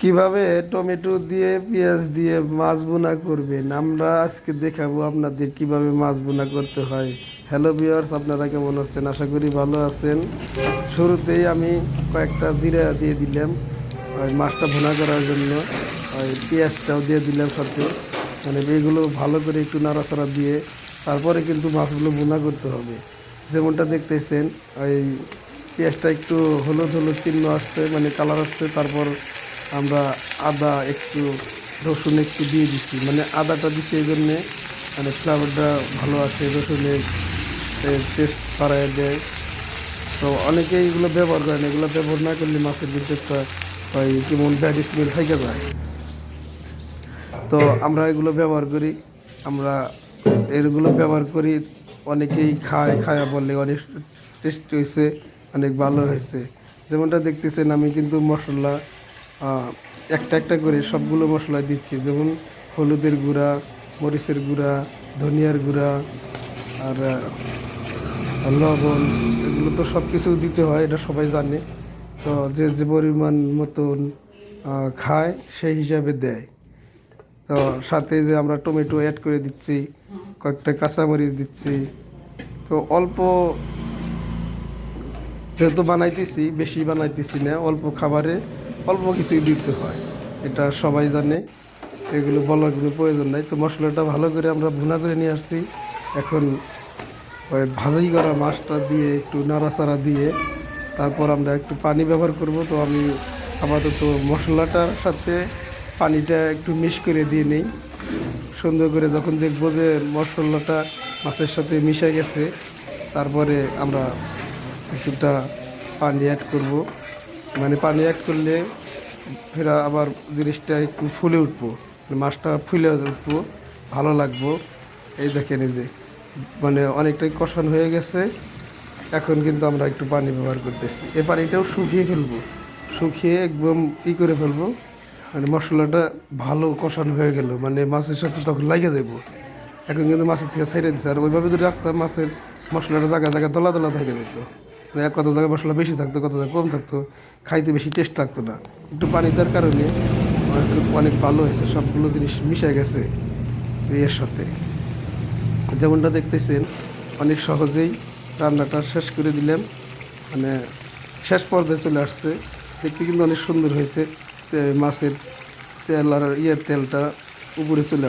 কীভাবে টমেটো দিয়ে পেঁয়াজ দিয়ে মাছ বোনা করবেন? আমরা আজকে দেখাবো আপনাদের কীভাবে মাছ বোনা করতে হয়। হ্যালো ভিউয়ার্স আপনারা কেমন আছেন? আশা করি ভালো আছেন। শুরুতেই আমি কয়েকটা জিরা দিয়ে দিলাম, ওই মাছটা ভুনা করার জন্য। ওই পেঁয়াজটাও দিয়ে দিলাম সাথে। মানে এগুলো ভালো করে একটু নাড়াচাড়া দিয়ে তারপরে কিন্তু মাছগুলো বোনা করতে হবে। যেমনটা দেখতেছেন, ওই পেঁয়াজটা একটু হলুদ হলুদ চিহ্ন আসছে মানে কালার আসছে, তারপর আমরা আদা একটু, রসুন একটু দিয়ে দিচ্ছি। মানে আদাটা দিচ্ছি এই জন্যে মানে ফ্লেভারটা ভালো আছে, রসুনের টেস্ট বাড়ায় দেয়। তো অনেকেই এগুলো ব্যবহার করেন, এগুলো ব্যবহার না করলে মাছের কিন্তু একটা, ওই কেমন ব্যাড স্মেল থেকে যায় তো আমরা এগুলো ব্যবহার করি, আমরা এগুলো ব্যবহার করি, অনেকেই খায়, খায়া বলে, অনেক টেস্ট হয়েছে, অনেক ভালো হয়েছে। যেমনটা দেখতেছেন আমি কিন্তু মশলা একটা একটা করে সবগুলো মশলা দিচ্ছি। যেমন হলুদের গুঁড়া, মরিচের গুঁড়া, ধনিয়ার গুঁড়া, আর লবণ, এগুলো তো সব কিছু দিতে হয়, এটা সবাই জানে। তো যে যে পরিমাণ মতন খায়, সেই হিসাবে দেয়। তো সাথে যে আমরা টমেটো অ্যাড করে দিচ্ছি, কয়েকটা কাঁচামরিচ দিচ্ছি। তো অল্প যেহেতু বানাইতেছি, বেশি বানাইতেছি না, অল্প খাবারে অল্প কিছুই দিতে হয়। এটা সবাই জানে, এগুলো বলার কোনো প্রয়োজন নাই। তো মশলাটা ভালো করে আমরা ভুনা করে নিয়ে আসছি। এখন ওই ভাজাই করা মাছটা দিয়ে একটু নাড়াচাড়া দিয়ে তারপর আমরা একটু পানি ব্যবহার করব। তো আমি আপাতত মশলাটার সাথে পানিটা একটু মিক্স করে দিয়ে নিই। সুন্দর করে যখন দেখব যে মশলাটা মাছের সাথে মিশে গেছে, তারপরে আমরা কিছুটা পানি অ্যাড করব। মানে পানি অ্যাড করলে ফেরা আবার জিনিসটা একটু ফুলে উঠবো। মাছটা ফুলে উঠবো, ভালো লাগবো। এই দেখেন, এই যে মানে অনেকটাই কষান হয়ে গেছে। এখন কিন্তু আমরা একটু পানি ব্যবহার করতেছি। এ পানিটাও শুকিয়ে ফেলব। শুকিয়ে একদম ই করে ফেলব। মানে মশলাটা ভালো কষানো হয়ে গেল। মানে মাছের সাথে তখন লাগিয়ে দেবো। এখন কিন্তু মাছের থেকে ছেড়ে দিচ্ছে আর ওইভাবে যদি রাখতাম, মাছের মশলাটা জায়গা জায়গায় দলা দলা থেকে যেত কত জায়গায় মশলা বেশি থাকতো, কত জায়গায় কম থাকতো, খাইতে বেশি টেস্ট লাগতো না। একটু পানি দেওয়ার কারণে অনেক- ভালো হয়েছে, সবগুলো জিনিস মিশে গেছে এর সাথে। যেমনটা দেখতেছেন, অনেক সহজেই রান্নাটা শেষ করে দিলাম। মানে শেষ পর্যায়ে চলে আসছে। দেখতে কিন্তু অনেক সুন্দর হয়েছে মাছের তেল আর ইয়ের তেলটা উপরে চলে